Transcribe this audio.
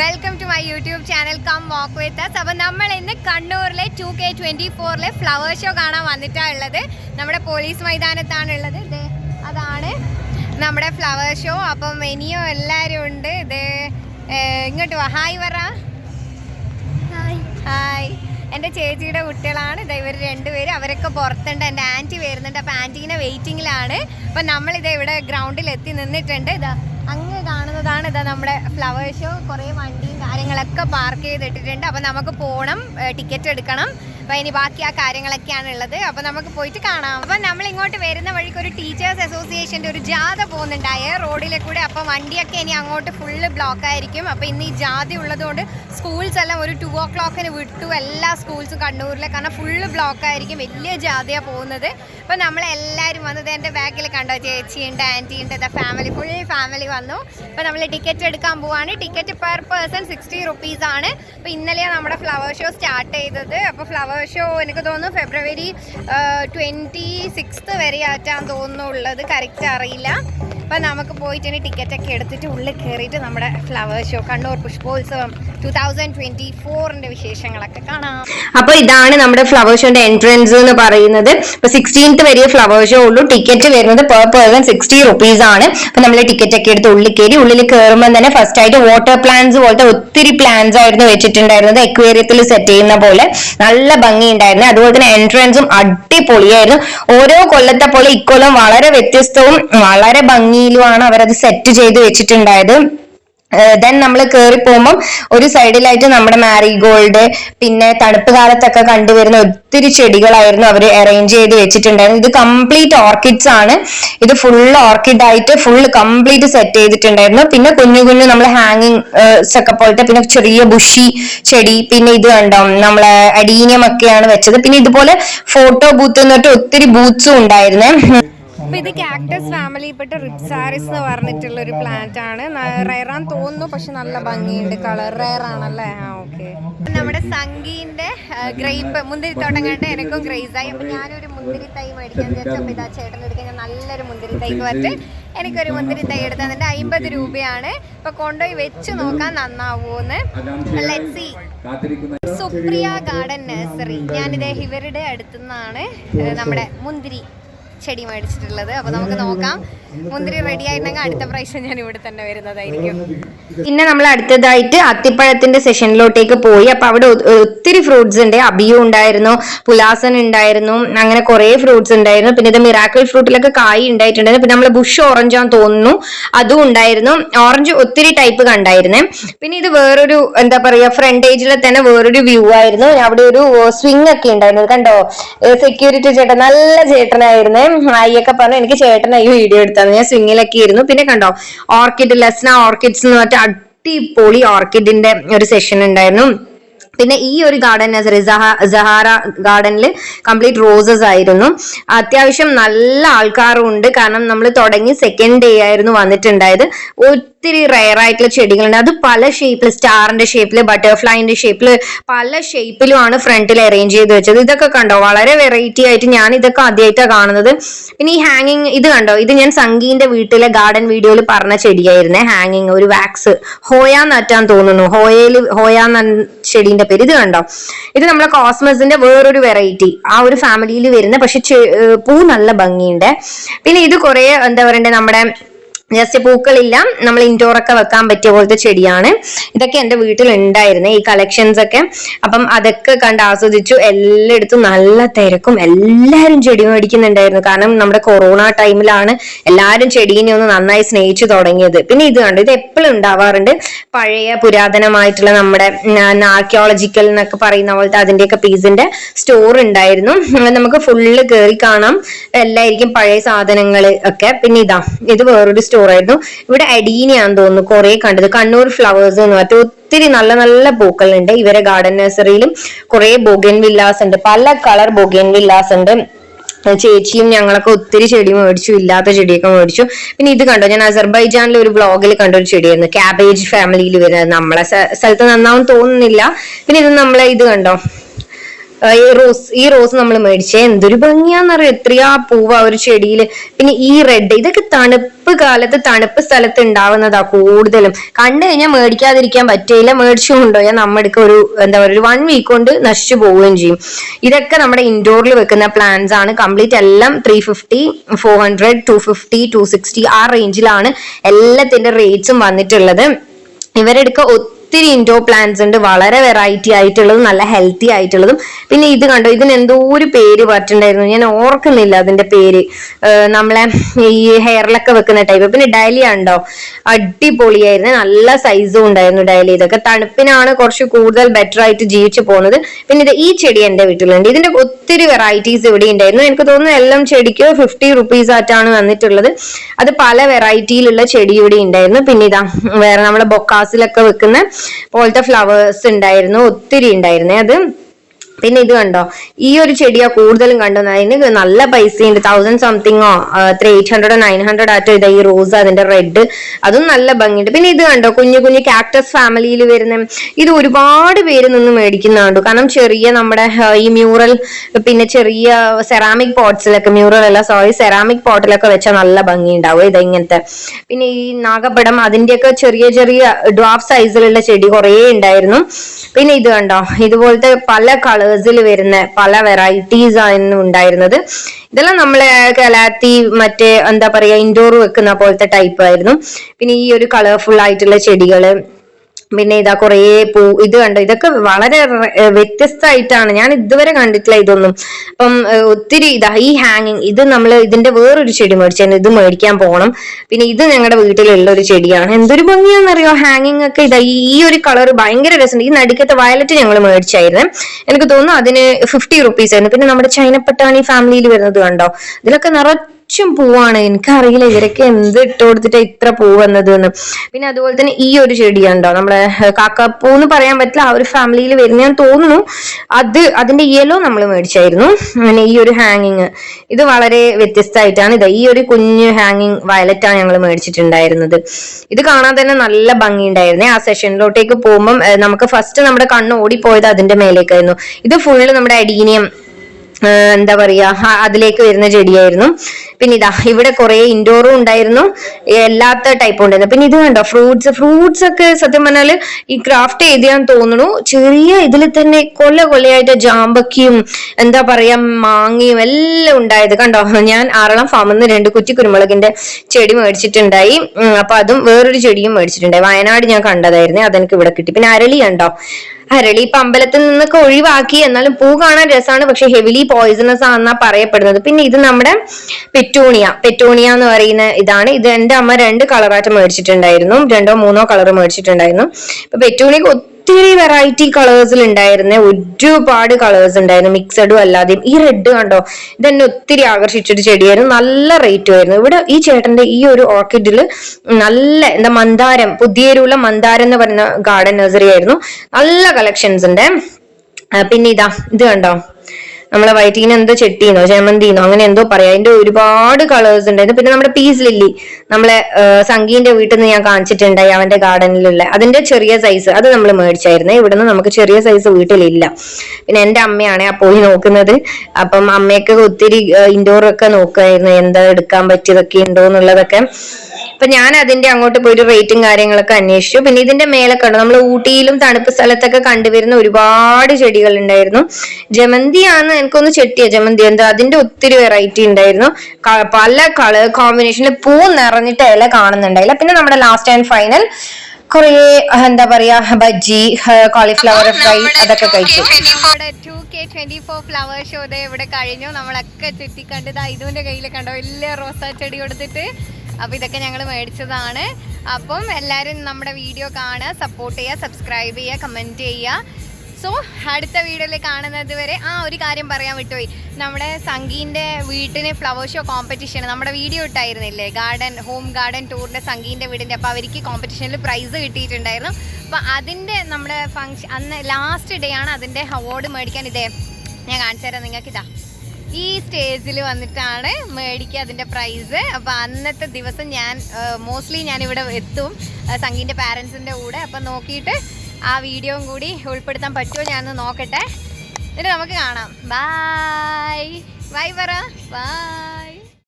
Welcome to my YouTube channel come walk with us അപ്പോൾ നമ്മൾ ഇന്ന് കണ്ണൂരിലെ ടു കെ ട്വന്റി ഫോറിലെ ഫ്ലവർ ഷോ കാണാൻ വന്നിട്ടാണ് ഉള്ളത്. നമ്മുടെ പോലീസ് മൈതാനത്താണ് ഉള്ളത്. ഇത് അതാണ് നമ്മുടെ ഫ്ലവർ ഷോ അപ്പം ഇനിയും എല്ലാവരും ഉണ്ട്. ഇത് ഇങ്ങോട്ട് വാ. ഹായ് പറ ഹായ് എന്റെ ചേച്ചിയുടെ കുട്ടികളാണ്. ഇതാ ഇവർ രണ്ടുപേരും. അവരൊക്കെ പുറത്തുണ്ട്. എന്റെ ആന്റി വരുന്നുണ്ട്. അപ്പോൾ ആന്റീനെ വെയിറ്റിങ്ങിലാണ് അപ്പം നമ്മളിത് ഇവിടെ ഗ്രൗണ്ടിൽ എത്തി നിന്നിട്ടുണ്ട്. ഇതാ കാണുന്നതാണ് ഇതാ നമ്മുടെ ഫ്ലവർ ഷോ കുറേ വണ്ടിയും കാര്യങ്ങളൊക്കെ പാർക്ക് ചെയ്തിട്ടിട്ടുണ്ട്. അപ്പോൾ നമുക്ക് പോകണം ടിക്കറ്റ് എടുക്കണം. അപ്പോൾ ഇനി ബാക്കി ആ കാര്യങ്ങളൊക്കെയാണ് ഉള്ളത്. അപ്പോൾ നമുക്ക് പോയിട്ട് കാണാം. അപ്പോൾ നമ്മൾ ഇങ്ങോട്ട് വരുന്ന വഴിക്ക് ഒരു ടീച്ചേഴ്സ് അസോസിയേഷന്റെ ഒരു ജാഥ പോകുന്നുണ്ടായേ. റോഡിലെ കൂടെ അപ്പോൾ വണ്ടിയൊക്കെ ഇനി അങ്ങോട്ട് ഫുള്ള് ബ്ലോക്ക് ആയിരിക്കും. അപ്പോൾ ഇന്ന് ഈ ജാഥ ഉള്ളതുകൊണ്ട് സ്കൂൾസ് എല്ലാം ഒരു ടു ഓ ക്ലോക്കിന് വിട്ടു. എല്ലാ സ്കൂൾസും കണ്ണൂരിലെ. കാരണം ഫുള്ള് ബ്ലോക്ക് ആയിരിക്കും. വലിയ ജാഥയാണ് പോകുന്നത്. അപ്പോൾ നമ്മളെല്ലാവരും വന്നത് എന്റെ ബാക്കിൽ കണ്ടോ? ചേച്ചിയുണ്ട് ആന്റി ഉണ്ട് ഫാമിലി ഫുൾ ഫാമിലി വന്നു. അപ്പോൾ നമ്മൾ ടിക്കറ്റ് എടുക്കാൻ പോവാണ്. Ticket per person sixty rupees ആണ്. അപ്പോൾ ഇന്നലെയാണ് നമ്മുടെ ഫ്ലവർ ഷോ സ്റ്റാർട്ട് ചെയ്തത്. അപ്പോൾ ഫ്ലവർ ഷോ എനിക്ക് തോന്നുന്നു ഫെബ്രുവരി ട്വന്റി സിക്സ്ത് വരെ ആറ്റാൻ തോന്നുന്നുള്ളത്. കറക്റ്റ് അറിയില്ല. അപ്പം നമുക്ക് പോയിട്ട് ഇനി ടിക്കറ്റൊക്കെ എടുത്തിട്ട് ഉള്ളിൽ കയറിയിട്ട് നമ്മുടെ ഫ്ലവർ ഷോ കണ്ണൂർ പുഷ്പോത്സവം ടു തൗസൻഡ് ട്വന്റി ഫോറിന്റെ വിശേഷങ്ങളൊക്കെ കാണാം. അപ്പോൾ ഇതാണ് നമ്മുടെ ഫ്ലവർ ഷോന്റെ എൻട്രൻസ് എന്ന് പറയുന്നത്. ഇപ്പൊ സിക്സ്റ്റീൻത്ത് വരെ ഫ്ലവർ ഷോ ഉള്ളൂ. ടിക്കറ്റ് വരുന്നത് പെർ പേഴ്സൺ സിക്സ്റ്റി റുപ്പീസ് ആണ്. അപ്പൊ നമ്മൾ ടിക്കറ്റ് ഒക്കെ എടുത്ത് ഉള്ളിൽ കയറി ഉള്ളിൽ കയറുമ്പോൾ തന്നെ ഫസ്റ്റ് ആയിട്ട് വാട്ടർ പ്ലാന്റ്സ് പോലത്തെ ഒത്തിരി പ്ലാന്റ്സ് ആയിരുന്നു വെച്ചിട്ടുണ്ടായിരുന്നത്. എക്വേറിയത്തിൽ സെറ്റ് ചെയ്യുന്ന പോലെ. നല്ല ഭംഗിയുണ്ടായിരുന്നു. അതുപോലെ തന്നെ എൻട്രൻസും അടിപൊളിയായിരുന്നു. ഓരോ കൊല്ലത്തെ പോലെ ഇക്കൊല്ലം വളരെ വ്യത്യസ്തവും വളരെ ഭംഗിയിലുമാണ് അവരത് സെറ്റ് ചെയ്ത് വെച്ചിട്ടുണ്ടായത്. ദെൻ നമ്മൾ കയറി പോകുമ്പോൾ ഒരു സൈഡിലായിട്ട് നമ്മുടെ മാരിഗോൾഡ് പിന്നെ തണുപ്പ് കാലത്തൊക്കെ കണ്ടുവരുന്ന ഒത്തിരി ചെടികളായിരുന്നു അവർ അറേഞ്ച് ചെയ്ത് വെച്ചിട്ടുണ്ടായിരുന്നു ഇത് കംപ്ലീറ്റ് ഓർക്കിഡ്സ് ആണ്. ഇത് ഫുൾ ഓർക്കിഡ് ആയിട്ട് ഫുൾ കംപ്ലീറ്റ് സെറ്റ് ചെയ്തിട്ടുണ്ടായിരുന്നു. പിന്നെ കുഞ്ഞു കുഞ്ഞു നമ്മൾ ഹാങ്ങിങ് ഒക്കെ പോലത്തെ പിന്നെ ചെറിയ ബുഷി ചെടി പിന്നെ ഇത് കണ്ടോ നമ്മളെ അഡീനിയം ഒക്കെയാണ് വെച്ചത്. പിന്നെ ഇതുപോലെ ഫോട്ടോ ബൂത്ത് എന്നിട്ട് ഒത്തിരി ബൂത്ത്സും ഉണ്ടായിരുന്നേ. അപ്പോൾ ഇത് കാക്ടസ് പെട്ട റിപ്സാരിസ് എന്ന് പറഞ്ഞിട്ടുള്ള ഒരു പ്ലാന്റ് ആണ്. റയറാൻ തോന്നുന്നു പക്ഷെ നല്ല ഭംഗിയുണ്ട്. കളർ റയർ ആണല്ലേ? ആ ഓക്കെ നമ്മുടെ സംഗീന്റെ ഗ്രേപ്പ് മുന്തിരിത്തോട്ടം കണ്ട് എനിക്കും ഗ്രേസ് ആയി. അപ്പൊ ഞാനൊരു മുന്തിരി തൈ മേടിക്കാൻ വിചാരിച്ചു. അപ്പൊ ഇതാ ചേട്ടൻ എടുക്കാൻ ഞാൻ നല്ലൊരു മുന്തിരി തൈ പറ്റ് എനിക്കൊരു മുന്തിരി തൈ എടുത്താൽ എടുത്തതിന്റെ അമ്പത് രൂപയാണ്. അപ്പോൾ കൊണ്ടുപോയി വെച്ച് നോക്കാൻ നന്നാവൂന്ന്. Supriya garden nursery. ഞാനിത് ഇവരുടെ അടുത്തുനിന്നാണ് നമ്മുടെ മുന്തിരി ചെടി മേടിച്ചിട്ടുള്ളത്. അപ്പോൾ നമുക്ക് നോക്കാം. മുന്തിരി റെഡി ആയിട്ടുണ്ടെങ്കിൽ അടുത്ത പ്രാവശ്യം ഞാൻ ഇവിടെ തന്നെ വരുന്നതായിരിക്കും. പിന്നെ നമ്മൾ അടുത്തതായിട്ട് അത്തിപ്പഴത്തിന്റെ സെഷനിലോട്ടേക്ക് പോയി. അപ്പൊ അവിടെ ഒത്തിരി ഫ്രൂട്ട്സ് ഉണ്ട്. അബിയു ഉണ്ടായിരുന്നു പുലാസൻ ഉണ്ടായിരുന്നു അങ്ങനെ കുറെ ഫ്രൂട്ട്സ് ഉണ്ടായിരുന്നു. പിന്നെ ഇത് മിറാക്കിൾ ഫ്രൂട്ടിലൊക്കെ കായ് ഉണ്ടായിട്ടുണ്ടായിരുന്നു. പിന്നെ നമ്മൾ ബുഷ് ഓറഞ്ച് ആണെന്ന് തോന്നുന്നു. അതും ഉണ്ടായിരുന്നു. ഓറഞ്ച് ഒത്തിരി ടൈപ്പ് കണ്ടായിരുന്നേ. പിന്നെ ഇത് വേറൊരു എന്താ പറയാ ഫ്രണ്ടേജിലെ തന്നെ വേറൊരു വ്യൂ ആയിരുന്നു. അവിടെ ഒരു സ്വിംഗ് ഒക്കെ ഉണ്ടായിരുന്നു. കണ്ടോ? സെക്യൂരിറ്റി ചേട്ടൻ നല്ല ചേട്ടനായിരുന്നേ. അയ്യൊക്കെ പറഞ്ഞു എനിക്ക് ചേട്ടനായി വീഡിയോ ഞാൻ സ്വിങ്ങിലൊക്കെ ഇരുന്നു പിന്നെ കണ്ടോ ഓർക്കിഡ് ലെസ്ന ഓർക്കിഡ്സ് എന്ന് പറഞ്ഞിട്ട് അടിപൊളി ഓർക്കിഡിന്റെ ഒരു സെഷൻ ഉണ്ടായിരുന്നു. പിന്നെ ഈ ഒരു ഗാർഡൻ സോറി സഹാറ ഗാർഡനിൽ കംപ്ലീറ്റ് റോസസ് ആയിരുന്നു. അത്യാവശ്യം നല്ല ആൾക്കാരും ഉണ്ട്. കാരണം നമ്മൾ തുടങ്ങി സെക്കൻഡ് ഡേ ആയിരുന്നു വന്നിട്ടുണ്ടായത്. ഒത്തിരി റയർ ആയിട്ടുള്ള ചെടികളുണ്ട്. അത് പല ഷേപ്പിൽ സ്റ്റാറിന്റെ ഷേപ്പിൽ ബട്ടർഫ്ലൈന്റെ ഷേപ്പിൽ പല ഷേപ്പിലുമാണ് ഫ്രണ്ടിൽ അറേഞ്ച് ചെയ്ത് വെച്ചത്. ഇതൊക്കെ കണ്ടോ? വളരെ വെറൈറ്റി ആയിട്ട് ഞാൻ ഇതൊക്കെ ആദ്യമായിട്ടാണ് കാണുന്നത്. പിന്നെ ഈ ഹാങ്ങിങ് ഇത് കണ്ടോ? ഇത് ഞാൻ സംഗീന്റെ വീട്ടിലെ ഗാർഡൻ വീഡിയോയിൽ പറഞ്ഞ ചെടിയായിരുന്നേ. ഹാങ്ങിങ് ഒരു വാക്സ് ഹോയ നറ്റാൻ തോന്നുന്നു. ഹോയയിൽ ഹോയ ചെടിന്റെ പേര്. ഇത് കണ്ടോ? ഇത് നമ്മളെ കോസ്മസിന്റെ വേറൊരു വെറൈറ്റി. ആ ഒരു ഫാമിലിയിൽ വരുന്ന പക്ഷെ പൂ നല്ല ഭംഗിയുണ്ട്. പിന്നെ ഇത് കുറെ എന്താ പറയണ്ടേ നമ്മുടെ ജസ്റ്റ് പൂക്കളില്ല. നമ്മൾ ഇൻഡോർ ഒക്കെ വെക്കാൻ പറ്റിയ പോലത്തെ ചെടിയാണ്. ഇതൊക്കെ എന്റെ വീട്ടിൽ ഉണ്ടായിരുന്നേ ഈ കളക്ഷൻസ് ഒക്കെ. അപ്പം അതൊക്കെ കണ്ട് ആസ്വദിച്ചു. എല്ലായിടത്തും നല്ല തിരക്കും. എല്ലാരും ചെടി മേടിക്കുന്നുണ്ടായിരുന്നു. കാരണം നമ്മുടെ കൊറോണ ടൈമിലാണ് എല്ലാരും ചെടീനെ ഒന്ന് നന്നായി സ്നേഹിച്ചു തുടങ്ങിയത്. പിന്നെ ഇത് കണ്ടു ഇത് എപ്പോഴും ഉണ്ടാവാറുണ്ട്. പഴയ പുരാതനമായിട്ടുള്ള നമ്മുടെ ആർക്കിയോളജിക്കൽ എന്നൊക്കെ പറയുന്ന പോലത്തെ അതിന്റെയൊക്കെ പീസിന്റെ സ്റ്റോർ ഉണ്ടായിരുന്നു. നമുക്ക് ഫുള്ള് കയറി കാണാം. എല്ലായിരിക്കും പഴയ സാധനങ്ങൾ ഒക്കെ. പിന്നെ ഇതാ ഇത് വേറൊരു സ്റ്റോർ ആയിരുന്നു. ഇവിടെ അഡീനിയാന്ന് തോന്നുന്നു കുറെ കണ്ടത്. കണ്ണൂർ ഫ്ലവേഴ്സ് എന്ന് പറഞ്ഞിട്ട് ഒത്തിരി നല്ല നല്ല പൂക്കളുണ്ട്. ഇവരെ ഗാർഡൻ നഴ്സറിയിലും കുറെ ബൊഗൻ വില്ലാസ് ഉണ്ട്. പല കളർ ബൊഗൻ വില്ലാസ് ഉണ്ട്. ചേച്ചിയും ഞങ്ങളൊക്കെ ഒത്തിരി ചെടി മേടിച്ചു ഇല്ലാത്ത ചെടിയൊക്കെ മേടിച്ചു. പിന്നെ ഇത് കണ്ടോ? ഞാൻ അസർബൈജാനിലെ ഒരു വ്ളോഗിൽ കണ്ട ഒരു ചെടിയായിരുന്നു. ക്യാബേജ് ഫാമിലിയിൽ വരുന്നത് നമ്മളെ സ്ഥ- സ്ഥലത്ത് നന്നാവും തോന്നുന്നില്ല. പിന്നെ ഇത് നമ്മളെ ഇത് കണ്ടോ? ഈ റോസ് ഈ റോസ് നമ്മൾ മേടിച്ചേ. എന്തൊരു ഭംഗിയാന്നറിയോ? എത്രയാ പൂവ ഒരു ചെടിയിൽ പിന്നെ ഈ റെഡ് ഇതൊക്കെ തണുപ്പ് കാലത്ത് തണുപ്പ് സ്ഥലത്ത് ഉണ്ടാവുന്നതാ കൂടുതലും. കണ്ടു കഴിഞ്ഞാൽ മേടിക്കാതിരിക്കാൻ പറ്റില്ല മേടിച്ചു കൊണ്ടുപോയാൽ നമ്മൾക്ക് ഒരു എന്താ പറയുക ഒരു വൺ വീക്ക് കൊണ്ട് നശിച്ചു പോവുകയും ചെയ്യും. ഇതൊക്കെ നമ്മുടെ ഇൻഡോറിൽ വെക്കുന്ന പ്ലാന്റ്സ് ആണ്. കംപ്ലീറ്റ് എല്ലാം three fifty four hundred two fifty two sixty ആ റേഞ്ചിലാണ് എല്ലാത്തിന്റെ റേറ്റ്സും വന്നിട്ടുള്ളത്. ഇവരെടുക്ക ഒത്തിരി ഇൻഡോർ പ്ലാന്റ്സ് ഉണ്ട്. വളരെ വെറൈറ്റി ആയിട്ടുള്ളതും നല്ല ഹെൽത്തി ആയിട്ടുള്ളതും. പിന്നെ ഇത് കണ്ടോ? ഇതിന് എന്തോ ഒരു പേര് പറഞ്ഞിട്ടുണ്ടായിരുന്നു. ഞാൻ ഓർക്കുന്നില്ല അതിന്റെ പേര്. നമ്മളെ ഈ ഹെയറിലൊക്കെ വെക്കുന്ന ടൈപ്പ് പിന്നെ ഡയലിയ ഉണ്ടോ? അടിപൊളിയായിരുന്നു. നല്ല സൈസും ഉണ്ടായിരുന്നു ഡയലി ഇതൊക്കെ തണുപ്പിനാണ് കുറച്ച് കൂടുതൽ ബെറ്റർ ആയിട്ട് ജീവിച്ചു പോകുന്നത്. പിന്നെ ഇത് ഈ ചെടി എന്റെ വീട്ടിലുണ്ട്. ഇതിന്റെ ഒത്തിരി വെറൈറ്റീസ് ഇവിടെ ഉണ്ടായിരുന്നു. എനിക്ക് തോന്നുന്നു എല്ലാം ചെടിക്ക് ഫിഫ്റ്റി റുപ്പീസ് ആയിട്ടാണ് വന്നിട്ടുള്ളത്. അത് പല വെറൈറ്റിയിലുള്ള ചെടി ഇവിടെ ഉണ്ടായിരുന്നു. പിന്നെ ഇതാ വേറെ നമ്മളെ ബൊക്കാസിലൊക്കെ വെക്കുന്ന പോലത്തെ ഫ്ലവേഴ്സ് ഉണ്ടായിരുന്നു ഒത്തിരി ഉണ്ടായിരുന്നേ. അത് പിന്നെ ഇത് കണ്ടോ? ഈ ഒരു ചെടിയാ കൂടുതലും കണ്ടോ അതിന് നല്ല പൈസയുണ്ട്. തൗസൻഡ് സംതിങ്ങോ ത്രീ എയ്റ്റ് ഹൺഡ്രഡോ നയൻ ഹൺഡ്രഡ് ആറ്റോ ഇതാ ഈ റോസ് അതിന്റെ റെഡ് അതും നല്ല ഭംഗിയുണ്ട്. പിന്നെ ഇത് കണ്ടോ? കുഞ്ഞു കുഞ്ഞു കാക്ടസ് ഫാമിലിയിൽ വരുന്ന ഇത് ഒരുപാട് പേര് നിന്ന് മേടിക്കുന്നുണ്ട് കാരണം ചെറിയ നമ്മുടെ ഈ മ്യൂറൽ പിന്നെ ചെറിയ സെറാമിക് പോട്ട്സിലൊക്കെ മ്യൂറൽ അല്ല സോറി സെറാമിക് പോട്ടിലൊക്കെ വെച്ചാൽ നല്ല ഭംഗി ഉണ്ടാവും ഇത് ഇങ്ങനത്തെ. പിന്നെ ഈ നാഗപടം അതിന്റെയൊക്കെ ചെറിയ ചെറിയ ഡ്വാഫ് സൈസിലുള്ള ചെടി കുറേ ഉണ്ടായിരുന്നു. പിന്നെ ഇത് കണ്ടോ? ഇതുപോലത്തെ പല കളേഴ്സിൽ വരുന്ന പല വെറൈറ്റീസ് ആയിരുന്നു ഉണ്ടായിരുന്നത്. ഇതെല്ലാം നമ്മളെ കലാത്തി മറ്റേ എന്താ പറയാ ഇൻഡോർ വെക്കുന്ന പോലത്തെ ടൈപ്പ് ആയിരുന്നു. പിന്നെ ഈ ഒരു കളർഫുൾ ആയിട്ടുള്ള ചെടികൾ പിന്നെ ഇതാ കുറേ പൂ ഇത് കണ്ടോ? ഇതൊക്കെ വളരെ വ്യത്യസ്തമായിട്ടാണ്. ഞാൻ ഇതുവരെ കണ്ടിട്ടില്ല ഇതൊന്നും. അപ്പം ഒത്തിരി ഇതാ ഈ ഹാങ്ങിങ് ഇത് നമ്മൾ ഇതിന്റെ വേറൊരു ചെടി മേടിച്ചു ഇത് മേടിക്കാൻ പോകണം പിന്നെ ഇത് ഞങ്ങളുടെ വീട്ടിലുള്ള ഒരു ചെടിയാണ്. എന്തൊരു ഭംഗിയാണെന്നറിയോ? ഹാങ്ങിങ് ഒക്കെ ഇതാ ഈ ഈ ഒരു കളർ ഭയങ്കര രസമുണ്ട്. ഈ നടുക്കത്തെ വയലറ്റ് ഞങ്ങൾ മേടിച്ചായിരുന്നു. എനിക്ക് തോന്നുന്നു അതിന് ഫിഫ്റ്റി റുപ്പീസ് ആയിരുന്നു. പിന്നെ നമ്മുടെ ചൈനപ്പട്ടാണി ഫാമിലിയിൽ വരുന്നത് കണ്ടോ? ഇതിലൊക്കെ നിറച്ചും പൂവാണ്. എനിക്കറിയില്ല ഇവരൊക്കെ എന്ത് ഇട്ട് കൊടുത്തിട്ട് ഇത്ര പൂ വന്നത് എന്ന് പിന്നെ അതുപോലെ തന്നെ ഈ ഒരു ചെടിയുണ്ടോ? നമ്മുടെ കാക്കപ്പൂ എന്ന് പറയാൻ പറ്റില്ല. ആ ഒരു ഫാമിലിയിൽ വരുന്ന ഞാൻ തോന്നുന്നു അത് അതിന്റെ യെല്ലോ നമ്മൾ മേടിച്ചായിരുന്നു. പിന്നെ ഈ ഒരു ഹാങ്ങിങ്. ഇത് വളരെ വ്യത്യസ്തമായിട്ടാണ്. ഇത് ഈ ഒരു കുഞ്ഞ് ഹാങ്ങിങ് വയലറ്റ് ആണ് ഞങ്ങൾ മേടിച്ചിട്ടുണ്ടായിരുന്നത്. ഇത് കാണാൻ തന്നെ നല്ല ഭംഗിയുണ്ടായിരുന്നേ. ആ സെഷനിലോട്ടേക്ക് പോകുമ്പം നമുക്ക് ഫസ്റ്റ് നമ്മുടെ കണ്ണ് ഓടിപ്പോയത് അതിന്റെ മേലേക്കായിരുന്നു. ഇത് ഫുള്ള് നമ്മുടെ അഡീനിയം എന്താ പറയാ അതിലേക്ക് വരുന്ന ചെടിയായിരുന്നു. പിന്നെ ഇതാ ഇവിടെ കുറെ ഇൻഡോറും ഉണ്ടായിരുന്നു. എല്ലാത്ത ടൈപ്പും ഉണ്ടായിരുന്നു. പിന്നെ ഇത് കണ്ടോ ഫ്രൂട്ട്സ് ഫ്രൂട്ട്സ് ഒക്കെ സത്യം പറഞ്ഞാൽ ഈ ക്രാഫ്റ്റ് ചെയ്താന്ന് തോന്നുന്നു. ചെറിയ ഇതിൽ തന്നെ കൊല്ല കൊല്ലയായിട്ട് ജാമ്പക്കിയും എന്താ പറയാ മാങ്ങയും എല്ലാം ഉണ്ടായത് കണ്ടോ. ഞാൻ ആറളം ഫാമിൽ നിന്ന് രണ്ട് കുറ്റി കുരുമുളകിന്റെ ചെടി മേടിച്ചിട്ടുണ്ടായി. അപ്പൊ അതും വേറൊരു ചെടിയും മേടിച്ചിട്ടുണ്ടായി. വയനാട് ഞാൻ കണ്ടതായിരുന്നു അതെനിക്ക് ഇവിടെ കിട്ടി. പിന്നെ അരളി ഉണ്ടോ അരളി ഇപ്പൊ അമ്പലത്തിൽ നിന്നൊക്കെ ഒഴിവാക്കി. എന്നാലും പൂ കാണാൻ രസമാണ് പക്ഷെ ഹെവിലി പോയിസണസ് ആണെന്നാ പറയപ്പെടുന്നത്. പിന്നെ ഇത് നമ്മുടെ പെറ്റൂണിയ. പെറ്റൂണിയ എന്ന് പറയുന്ന ഇതാണ്. ഇത് എന്റെ അമ്മ രണ്ട് കളറായിട്ട് മേടിച്ചിട്ടുണ്ടായിരുന്നു. രണ്ടോ മൂന്നോ കളർ മേടിച്ചിട്ടുണ്ടായിരുന്നു. ഇപ്പൊ പെറ്റൂണിക്ക് ഒത്തിരി വെറൈറ്റി കളേഴ്സിൽ ഉണ്ടായിരുന്ന. ഒരുപാട് കളേഴ്സ് ഉണ്ടായിരുന്നു. മിക്സഡും അല്ലാതെയും. ഈ റെഡ് കണ്ടോ? ഇതെന്നെ ഒത്തിരി ആകർഷിച്ചൊരു ചെടിയായിരുന്നു. നല്ല റേറ്റും ആയിരുന്നു. ഇവിടെ ഈ ചേട്ടന്റെ ഈ ഒരു ഓർക്കിഡിൽ നല്ല എന്താ മന്ദാരം പുതിയരുള്ള മന്ദാരം എന്ന് പറയുന്ന ഗാർഡൻ നഴ്സറി ആയിരുന്നു. നല്ല കളക്ഷൻസ് ഉണ്ട്. പിന്നെ ഇതാ ഇത് കണ്ടോ? നമ്മളെ വയറ്റിന് എന്തോ ചെട്ടീന്നോ ജമന്തിന്നോ അങ്ങനെ എന്തോ പറയാം. അതിന്റെ ഒരുപാട് കളേഴ്സ് ഉണ്ടായിരുന്നു പിന്നെ നമ്മുടെ പീസ് ലില്ലി നമ്മളെ സംഗീന്റെ വീട്ടിൽ നിന്ന് ഞാൻ കാണിച്ചിട്ടുണ്ടായി അവന്റെ ഗാർഡനിലുള്ള അതിന്റെ ചെറിയ സൈസ് അത് നമ്മൾ മേടിച്ചായിരുന്നു. ഇവിടുന്ന് നമുക്ക് ചെറിയ സൈസ് വീട്ടിലില്ല. പിന്നെ എന്റെ അമ്മയാണ് ആ പോയി നോക്കുന്നത്. അപ്പം അമ്മയൊക്കെ ഒത്തിരി ഇൻഡോർ ഒക്കെ നോക്കുമായിരുന്നു എന്താ എടുക്കാൻ പറ്റിയതൊക്കെ ഉണ്ടോ എന്നുള്ളതൊക്കെ. അപ്പൊ ഞാൻ അതിന്റെ അങ്ങോട്ട് പോയിട്ട് റേറ്റും കാര്യങ്ങളൊക്കെ അന്വേഷിച്ചു. പിന്നെ ഇതിന്റെ മേലെ കണ്ടു? നമ്മൾ ഊട്ടിയിലും തണുപ്പ് സ്ഥലത്തൊക്കെ കണ്ടുവരുന്ന ഒരുപാട് ചെടികൾ ഉണ്ടായിരുന്നു. ജമന്തിയാണ് എനിക്കൊന്ന് ചെട്ടിയ ജമന്തി. എന്താ അതിന്റെ ഒത്തിരി വെറൈറ്റി ഉണ്ടായിരുന്നു. പല കളർ കോമ്പിനേഷനിൽ പൂ നിറഞ്ഞിട്ട് ഇല കാണുന്നുണ്ടായില്ല. പിന്നെ നമ്മുടെ ലാസ്റ്റ് ആൻഡ് ഫൈനൽ കുറേ എന്താ പറയാ ബജ്ജി കോളിഫ്ലവർ ഫ്രൈ അതൊക്കെ കഴിച്ചു. നമ്മുടെ two K twenty four flower show ദേ ഇവിടെ കഴിഞ്ഞു. നമ്മളൊക്കെ ചുറ്റിക്കണ്ട് ദാ ഇതുവിന്റെ കയ്യിൽ കണ്ടോ? വലിയ റോസാ ചെടി കൊടുത്തിട്ട്. അപ്പൊ ഇതൊക്കെ ഞങ്ങൾ മേടിച്ചതാണ്. അപ്പം എല്ലാവരും നമ്മുടെ വീഡിയോ കാണുക സപ്പോർട്ട് ചെയ്യുക സബ്സ്ക്രൈബ് ചെയ്യുക കമന്റ് ചെയ്യുക. സോ അടുത്ത വീഡിയോയിൽ കാണുന്നത് വരെ ആ ഒരു കാര്യം പറയാൻ വിട്ടുപോയി. നമ്മുടെ സംഗീന്റെ വീട്ടിന് ഫ്ലവർ ഷോ കോമ്പറ്റീഷൻ നമ്മുടെ വീഡിയോ ഇട്ടായിരുന്നില്ലേ? ഗാർഡൻ ഹോം ഗാർഡൻ ടൂറിന്റെ സംഗീന്റെ വീടിന്റെ അപ്പോൾ അവർക്ക് കോമ്പറ്റീഷനിൽ പ്രൈസ് കിട്ടിയിട്ടുണ്ടായിരുന്നു. അപ്പോൾ അതിന്റെ നമ്മുടെ ഫങ്ഷൻ അന്ന് ലാസ്റ്റ് ഡേ ആണ് അതിന്റെ അവാർഡ് മേടിക്കാൻ. ഇതേ ഞാൻ കാണിച്ചു തരാം നിങ്ങൾക്ക് ഇതാ ഈ സ്റ്റേജിൽ വന്നിട്ടാണ് മേടിക്കുക അതിന്റെ പ്രൈസ് അപ്പോൾ അന്നത്തെ ദിവസം ഞാൻ മോസ്റ്റ്ലി ഞാനിവിടെ എത്തും സംഗീന്റെ പാരൻസിന്റെ കൂടെ. അപ്പം നോക്കിയിട്ട് ആ വീഡിയോയും കൂടി ഉൾപ്പെടുത്താൻ പറ്റുമോ ഞാനൊന്ന് നോക്കട്ടെ. എന്നിട്ട് നമുക്ക് കാണാം. ബൈ ബൈ പറ ബൈ